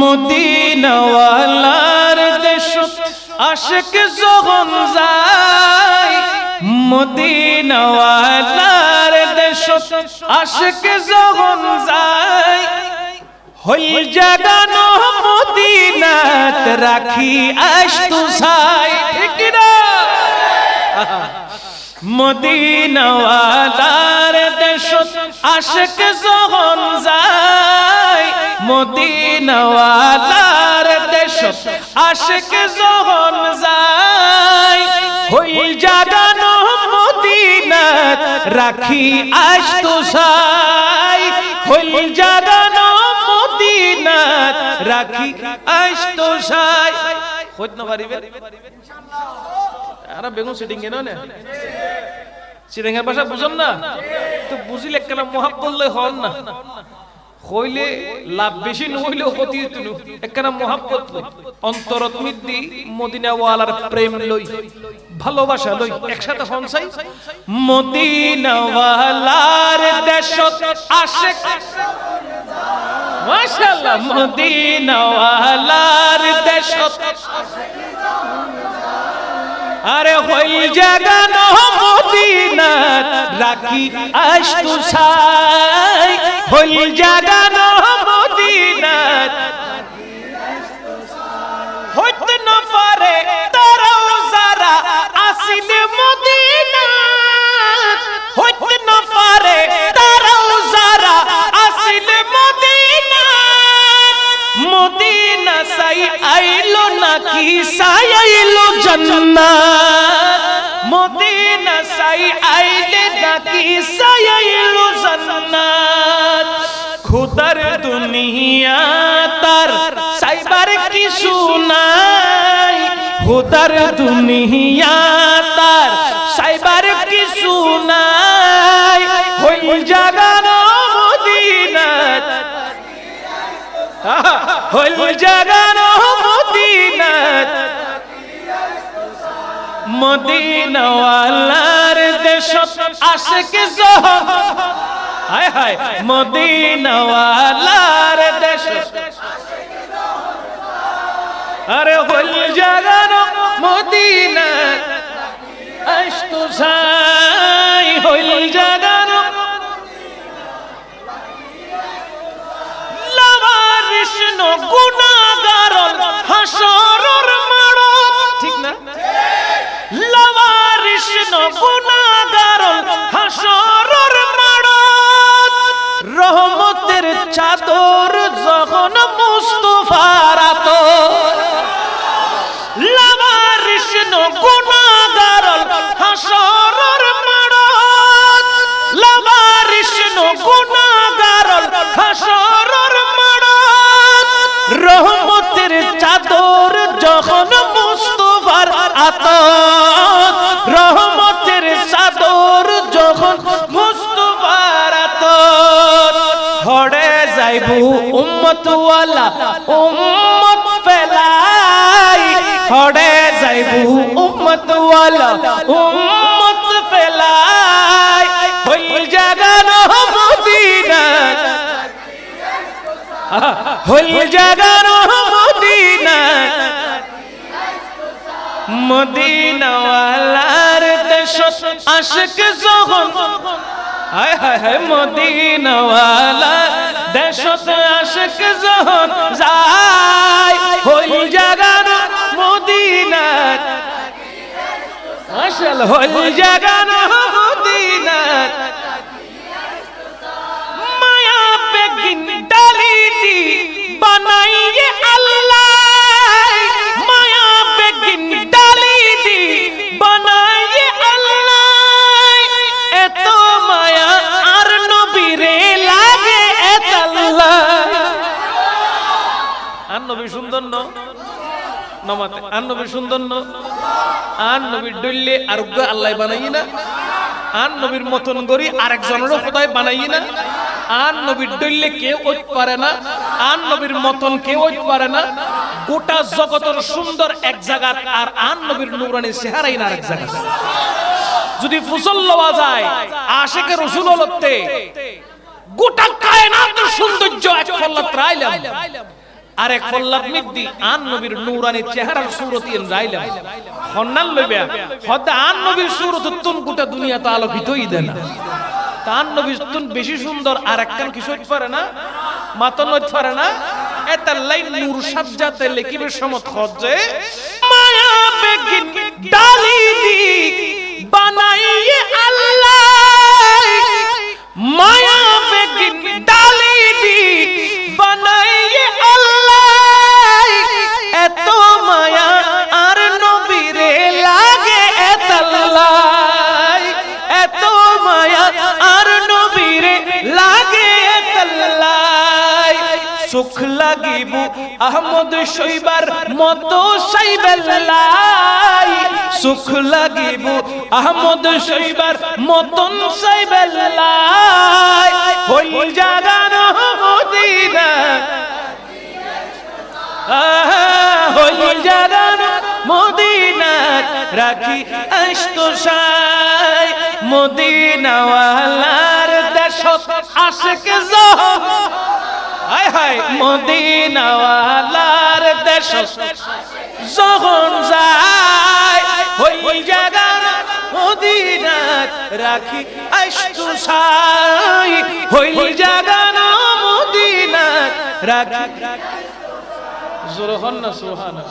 মদিনাওয়ালার দেশ আশেক যখন যায়। মদিনাওয়ালার দেশ আশেক যখন যায়। হইল জাগানো মদিনাত রাখি আস্তু সাই ঠিক না? মদিনাওয়ালার দেশ যায়। মদিনাওয়ালার দেশ আশেক যখন যায়। হই জাগানো মদিনাত রাখি আস্তু সাই হই জাগানো মদিনাত রাখি আস্তু সাই খোঁজ না পারিবে? আরা বেগুন সিটিং কেন না? সিটিংয়ের ভাষা বুঝুন না? তো বুঝিলে কেন মহাব্বত হন না? হইলে লাভ বেশি নহইলেও ক্ষতি তুলু একখানা মহাব্বত অন্তরত মিদ্দি মদিনা ওয়ালার প্রেম লই, ভালোবাসা লই একসাথে সঞ্চাই মদিনা ওয়ালার দেশত আশেক। মাশাআল্লাহ মদিনা ওয়ালার দেশত আরে হই জাগানো মদিনাত রাখি আস্তু সাই। হই জাগানো সাই আইলে নাকি সাই আইলো জান্নাত। খুদার দুনিয়া তার সাইবার কি শুনাই খুদার দুনিয়া তার সাইবার কি শুনাই হই জাগানো মদিনাত। হল জাগানো মদিনাওয়ালার দেশ আশেক জহর হায় হায়, মদিনওয়ালার দেশ। আরে হল জাগানো মদিনাত আস্তু সাই হল জাগানো। যখন মুস্তফার আত রহমতের চাদর যখন মুস্তফার আত হড়ে যাইবু উম্মত ওয়ালা উম্মত ফেলাই। হড়ে যাইবু উম্মত ওয়ালা উম্মত ফেলাই। হইল জাগানো মদিনা হইল জাগানো মদিনা মদিনাওয়ালার দেশ আশিক যখন হায় হায় হায় মদিনাওয়ালা দেশ আশিক যখন যায় হইল জাগান মদিনার। মাশাআল্লাহ হইল জাগানো ন নমাতে। আর নবী সুন্দর আর নবীর ডললে আরোগ্য আল্লাহ বানাই না। আর নবীর মতন করি আরেকজনেরও খোদাই বানাই না। আর নবীর ডললে কেউ ওই পারে না। আর নবীর মতন কেউ ওই পারে না। গোটা জগতের সুন্দর এক জায়গা আর আন নবীর নুরানি চেহারাই না আরেক জায়গা যদি ফুসল লওয়া যায় আশেকে রসুল হলতে গোটা কায়নাতের সৌন্দর্য এক ফল্লা ত্রাইলাম আর এক ফল্লাদ মিদ্দি, আন নবীর নূরানি চেহারার সুরতি রাইলাম। হন্নাল লইবা হদ আন নবীর সুরত তুন গোটা দুনিয়া তো আলোকিতই দেয় না। তান নবীর তুন বেশি সুন্দর আর একখান কি সইতে পারে না মাতন পারে না। এতার লাইন নূর সাজ্জাতে লেকিবের সমত খজ্জে মায়া বেগিন ডালি আহমদ শৈবার মতো সাইবেল্লাই। সুখ লাগিব আহমদ শৈবার মতন সাইবেল্লাই। হইল জাগানো মদিনা। হইল মদিনা। রাখি মদিনাওয়ালার জহ হায় মদিনাওয়ালার দেশ। যখন যায়, ওই জায়গার মদিনাত রাখি আইস্তু সাই। ওই জায়গার মদিনাত রাখি। জোরহন না সুহানা